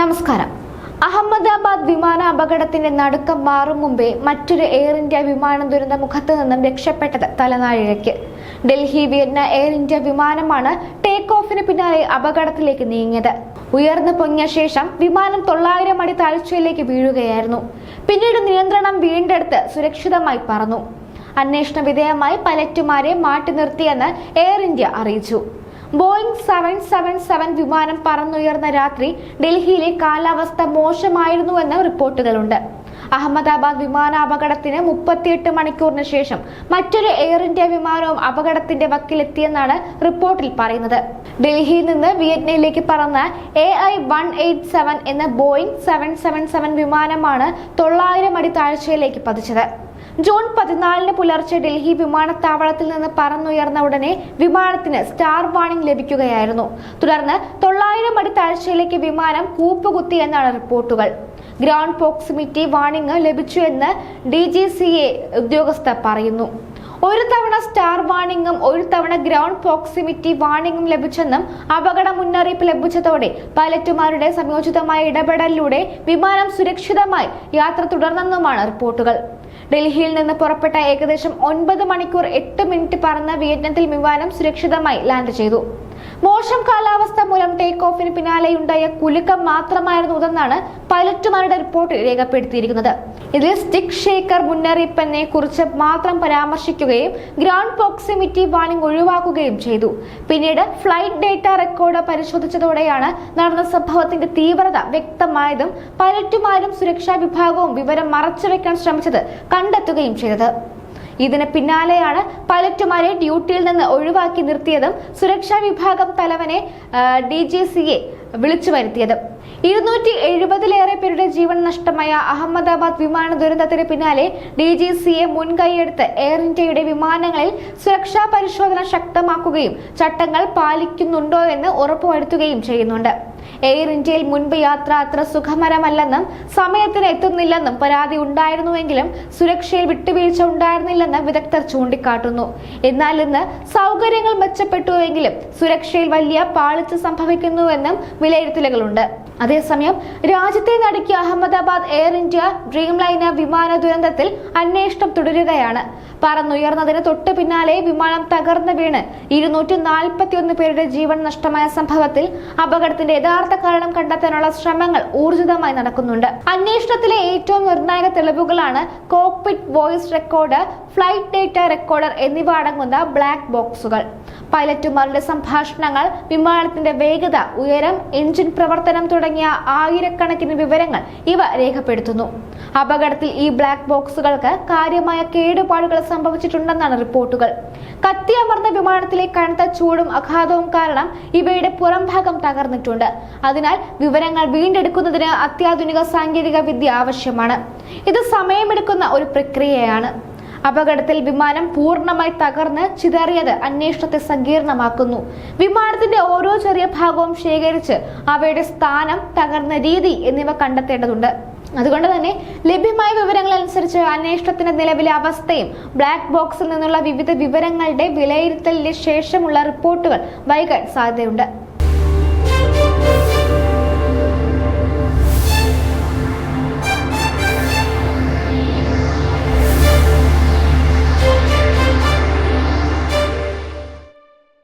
നമസ്കാരം. അഹമ്മദാബാദ് വിമാന അപകടത്തിന്റെ നടുക്കം മാറും മുമ്പേ മറ്റൊരു എയർ ഇന്ത്യ വിമാന ദുരന്ത മുഖത്ത് നിന്നും രക്ഷപ്പെട്ടത് തലനാഴിഴയ്ക്ക് ഡൽഹി വിയറ്റ്ന എയർ ഇന്ത്യ വിമാനമാണ് ടേക്ക് ഓഫിന് പിന്നാലെ അപകടത്തിലേക്ക് നീങ്ങിയത്. ഉയർന്നു പൊങ്ങിയ ശേഷം വിമാനം തൊള്ളായിരം അടി താഴ്ചയിലേക്ക് വീഴുകയായിരുന്നു. പിന്നീട് നിയന്ത്രണം വീണ്ടെടുത്ത് സുരക്ഷിതമായി പറന്നു. അന്വേഷണ വിധേയമായി പലറ്റുമാരെ മാറ്റി നിർത്തിയെന്ന് എയർ ഇന്ത്യ അറിയിച്ചു. ബോയിങ് സെവൻ സെവൻ സെവൻ വിമാനം പറന്നുയർന്ന രാത്രി ഡൽഹിയിലെ കാലാവസ്ഥ മോശമായിരുന്നുവെന്ന് റിപ്പോർട്ടുകളുണ്ട്. അഹമ്മദാബാദ് വിമാനാപകടത്തിന് മുപ്പത്തിയെട്ട് മണിക്കൂറിന് ശേഷം മറ്റൊരു എയർ ഇന്ത്യ വിമാനവും അപകടത്തിന്റെ വക്കിലെത്തിയെന്നാണ് റിപ്പോർട്ടിൽ പറയുന്നത്. ഡൽഹിയിൽ നിന്ന് വിയറ്റ്നയിലേക്ക് പറന്ന A I one eight seven എന്ന ബോയിങ് സെവൻ സെവൻ സെവൻ വിമാനമാണ് തൊള്ളായിരം അടി താഴ്ചയിലേക്ക് പതിച്ചത്. ജൂൺ പതിനാലിന് പുലർച്ചെ ഡൽഹി വിമാനത്താവളത്തിൽ നിന്ന് പറന്നുയർന്ന ഉടനെ വിമാനത്തിന് സ്റ്റാർ വാണിംഗ് ലഭിക്കുകയായിരുന്നു. തുടർന്ന് തൊള്ളായിരം അടി താഴ്ചയിലേക്ക് വിമാനം കൂപ്പുകുത്തി എന്നാണ് റിപ്പോർട്ടുകൾ. ഗ്രൗണ്ട് പ്രോക്സിമിറ്റി വാണിംഗ് ലഭിച്ചു എന്ന് ഡി ജി സി എ ഉദ്യോഗസ്ഥർ പറയുന്നു. ഒരു തവണ സ്റ്റാർ വാണിംഗും ഒരു തവണ ഗ്രൗണ്ട് പ്രോക്സിമിറ്റി വാണിംഗും ലഭിച്ചെന്നും അപകട മുന്നറിയിപ്പ് ലഭിച്ചതോടെ പൈലറ്റുമാരുടെ സംയോജിതമായ ഇടപെടലിലൂടെ വിമാനം സുരക്ഷിതമായി യാത്ര തുടർന്നെന്നുമാണ് റിപ്പോർട്ടുകൾ. ഡൽഹിയിൽ നിന്ന് പുറപ്പെട്ട ഏകദേശം ഒൻപത് മണിക്കൂർ എട്ട് മിനിറ്റ് പറന്ന വിയറ്റ്നത്തിൽ വിമാനം സുരക്ഷിതമായി ലാൻഡ് ചെയ്തു. മോശം കാലാവസ്ഥ ഓഫിന് പിന്നാലെയുണ്ടായ കുലുക്കം മാത്രമായിരുന്നു ഇതെന്നാണ് പൈലറ്റുമാരുടെ റിപ്പോർട്ട് രേഖപ്പെടുത്തിയിരിക്കുന്നത്. ഇതിൽ സ്റ്റിക് ഷേക്കർ മുന്നറിയിപ്പിനെ കുറിച്ച് മാത്രം പരാമർശിക്കുകയും ഗ്രൗണ്ട് പ്രോക്സിമിറ്റി വാണിംഗ് ഒഴിവാക്കുകയും ചെയ്തു. പിന്നീട് ഫ്ലൈറ്റ് ഡേറ്റ റെക്കോർഡ് പരിശോധിച്ചതോടെയാണ് നടന്ന സംഭവത്തിന്റെ തീവ്രത വ്യക്തമായതും പൈലറ്റുമാരും സുരക്ഷാ വിഭാഗവും വിവരം മറച്ചുവെക്കാൻ ശ്രമിച്ചത് കണ്ടെത്തുകയും ചെയ്തത്. ഇതിന് പിന്നാലെയാണ് പൈലറ്റുമാരെ ഡ്യൂട്ടിയിൽ നിന്ന് ഒഴിവാക്കി നിർത്തിയതും സുരക്ഷാ വിഭാഗം തലവനെ ഡി ജി സിയെ വിളിച്ചു വരുത്തിയത്. ഇരുന്നൂറ്റി എഴുപതിലേറെ പേരുടെ ജീവൻ നഷ്ടമായ അഹമ്മദാബാദ് വിമാന ദുരന്തത്തിന് പിന്നാലെ ഡി ജി സിയെ മുൻകൈയെടുത്ത് എയർ ഇന്ത്യയുടെ വിമാനങ്ങളിൽ സുരക്ഷാ പരിശോധന ശക്തമാക്കുകയും ചട്ടങ്ങൾ പാലിക്കുന്നുണ്ടോ എന്ന് ഉറപ്പുവരുത്തുകയും ചെയ്യുന്നുണ്ട്. എയർ ഇന്ത്യയിൽ മുൻപ് യാത്ര അത്ര സുഖമരമല്ലെന്നും സമയത്തിന് എത്തുന്നില്ലെന്നും പരാതി ഉണ്ടായിരുന്നുവെങ്കിലും സുരക്ഷയിൽ വിട്ടുവീഴ്ച ഉണ്ടായിരുന്നില്ലെന്ന് വിദഗ്ധർ ചൂണ്ടിക്കാട്ടുന്നു. എന്നാൽ ഇന്ന് സൗകര്യങ്ങൾ മെച്ചപ്പെട്ടുവെങ്കിലും സുരക്ഷയിൽ വലിയ പാളിച്ച സംഭവിക്കുന്നുവെന്നും വിലയിരുത്തലുകളുണ്ട് അതേസമയം രാജ്യത്തെ നടുക്കിയ Ahmedabad air India dreamliner വിമാന ദുരന്തത്തിൽ അന്വേഷണം തുടരുകയാണ്. പറന്നുയർന്നതിന് തൊട്ട് പിന്നാലെ വിമാനം തകർന്നു വീണ് ഇരുന്നൂറ്റി നാൽപ്പത്തിയൊന്ന് പേരുടെ ജീവൻ നഷ്ടമായ സംഭവത്തിൽ അപകടത്തിന്റെ യഥാർത്ഥ കാരണം കണ്ടെത്താനുള്ള ശ്രമങ്ങൾ ഊർജിതമായി നടക്കുന്നുണ്ട്. അന്വേഷണത്തിലെ ഏറ്റവും നിർണായക തെളിവുകളാണ് cockpit voice record flight data recorder എന്നിവ അടങ്ങുന്ന ബ്ലാക്ക് ബോക്സുകൾ. പൈലറ്റുമാരുടെ സംഭാഷണങ്ങൾ വിമാനത്തിന്റെ വേഗത ഉയരം എഞ്ചിൻ പ്രവർത്തനം തുടങ്ങിയ ആയിരക്കണക്കിന് വിവരങ്ങൾ ഇവ രേഖപ്പെടുത്തുന്നു. അപകടത്തിൽ ഈ ബ്ലാക്ക് ബോക്സുകൾക്ക് കാര്യമായ കേടുപാടുകൾ സംഭവിച്ചിട്ടുണ്ടെന്നാണ് റിപ്പോർട്ടുകൾ. കത്തിയമർന്ന വിമാനത്തിലെ കനത്ത ചൂടും അഘാതവും കാരണം ഇവയുടെ പുറംഭാഗം തകർന്നിട്ടുണ്ട്. അതിനാൽ വിവരങ്ങൾ വീണ്ടെടുക്കുന്നതിന് അത്യാധുനിക സാങ്കേതിക വിദ്യ ആവശ്യമാണ്. ഇത് സമയമെടുക്കുന്ന ഒരു പ്രക്രിയയാണ്. അപകടത്തിൽ വിമാനം പൂർണമായി തകർന്ന് ചിതറിയത് അന്വേഷണത്തെ സങ്കീർണമാക്കുന്നു. വിമാനത്തിന്റെ ഓരോ ചെറിയ ഭാഗവും ശേഖരിച്ച് അവയുടെ സ്ഥാനം തകർന്ന രീതി എന്നിവ കണ്ടെത്തേണ്ടതുണ്ട്. അതുകൊണ്ട് തന്നെ ലഭ്യമായ വിവരങ്ങൾ അനുസരിച്ച് അന്വേഷണത്തിന്റെ നിലവിലെ അവസ്ഥയും ബ്ലാക്ക് ബോക്സിൽ നിന്നുള്ള വിവിധ വിവരങ്ങളുടെ വിലയിരുത്തലിന് ശേഷമുള്ള റിപ്പോർട്ടുകൾ വൈകാൻ സാധ്യതയുണ്ട്.